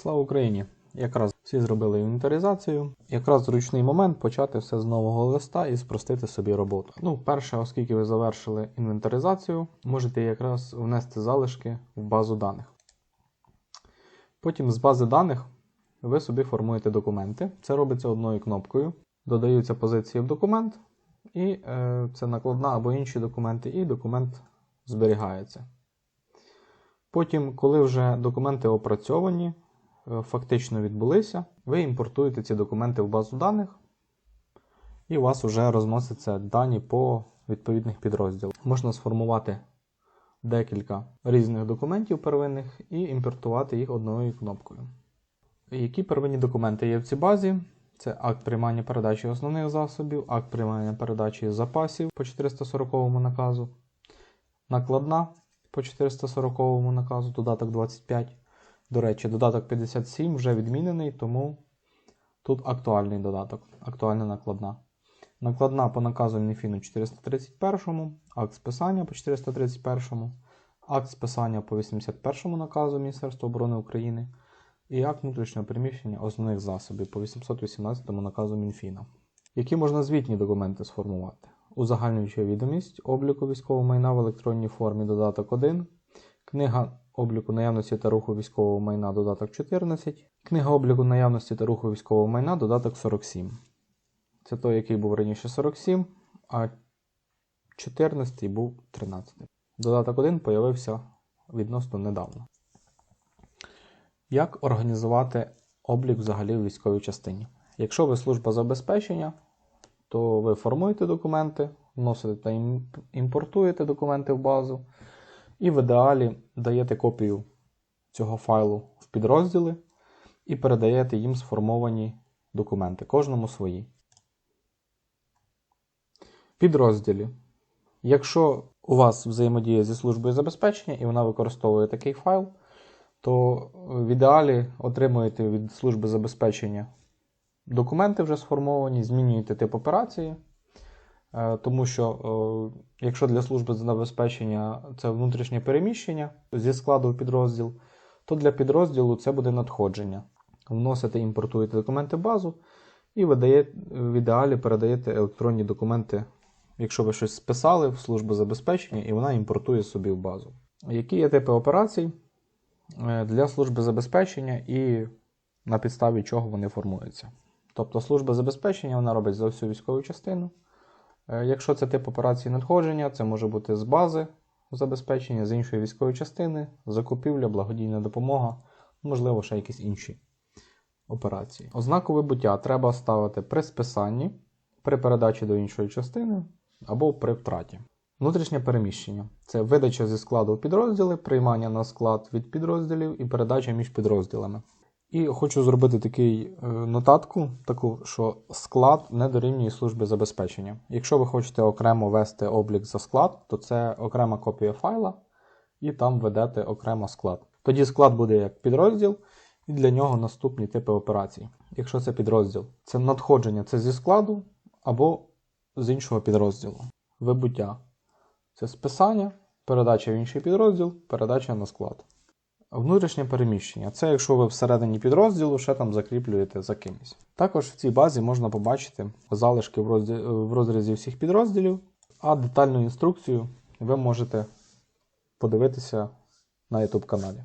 Слава Україні! Якраз всі зробили інвентаризацію. Якраз зручний момент почати все з нового листа і спростити собі роботу. Ну, перше, оскільки ви завершили інвентаризацію, можете якраз внести залишки в базу даних. Потім з бази даних ви собі формуєте документи. Це робиться одною кнопкою. Додаються позиції в документ, і е, це накладна або інші документи, і документ зберігається. Потім, коли вже документи опрацьовані, фактично відбулися, ви імпортуєте ці документи в базу даних, і у вас вже розносяться дані по відповідних підрозділах. Можна сформувати декілька різних документів первинних і імпортувати їх одною кнопкою. Які первинні документи є в цій базі? Це акт приймання передачі основних засобів, акт приймання передачі запасів по 440 наказу, накладна по 440 наказу, додаток 25. До речі, додаток 57 вже відмінений, тому тут актуальний додаток, актуальна накладна. Накладна по наказу Мінфіну 431, акт списання по 431, акт списання по 81 наказу Міністерства оборони України і акт внутрішнього переміщення основних засобів по 818 наказу Мінфіна. Які можна звітні документи сформувати? Узагальнююча відомість обліку військового майна в електронній формі додаток 1, книга обліку наявності та руху військового майна додаток 14, книга обліку наявності та руху військового майна додаток 47. Це той, який був раніше 47, а 14 був 13. Додаток 1 появився відносно недавно. Як організувати облік взагалі в військовій частині? Якщо ви служба забезпечення, то ви формуєте документи, вносите та імпортуєте документи в базу, і в ідеалі даєте копію цього файлу в підрозділи і передаєте їм сформовані документи, кожному свої. Підрозділі. Якщо у вас взаємодія зі службою забезпечення і вона використовує такий файл, то в ідеалі отримуєте від служби забезпечення документи вже сформовані, змінюєте тип операції. Е, Тому що, е, якщо для служби забезпечення це внутрішнє переміщення зі складу в підрозділ, то для підрозділу це буде надходження. Вносите, імпортуєте документи в базу і видає, в ідеалі передаєте електронні документи, якщо ви щось списали в службу забезпечення, і вона імпортує собі в базу. Які є типи операцій е, для служби забезпечення і на підставі чого вони формуються? Тобто служба забезпечення вона робить за всю військову частину. Е, Якщо це тип операції надходження, це може бути з бази забезпечення, з іншої військової частини, закупівля, благодійна допомога, можливо, ще якісь інші операції. Ознаку вибуття треба ставити при списанні, при передачі до іншої частини або при втраті. Внутрішнє переміщення це видача зі складу в підрозділи, приймання на склад від підрозділів і передача між підрозділами. І хочу зробити такий е, нотатку, таку, що склад не дорівнює службі забезпечення. Якщо ви хочете окремо вести облік за склад, то це окрема копія файла, і там ведете окремо склад. Тоді склад буде як підрозділ, і для нього наступні типи операцій. Якщо це підрозділ, це надходження це зі складу або з іншого підрозділу. Вибуття це списання, передача в інший підрозділ, передача на склад. Внутрішнє переміщення це якщо ви всередині підрозділу ще там закріплюєте за кимось. Також в цій базі можна побачити залишки в, розрізі всіх підрозділів, а детальну інструкцію ви можете подивитися на YouTube каналі.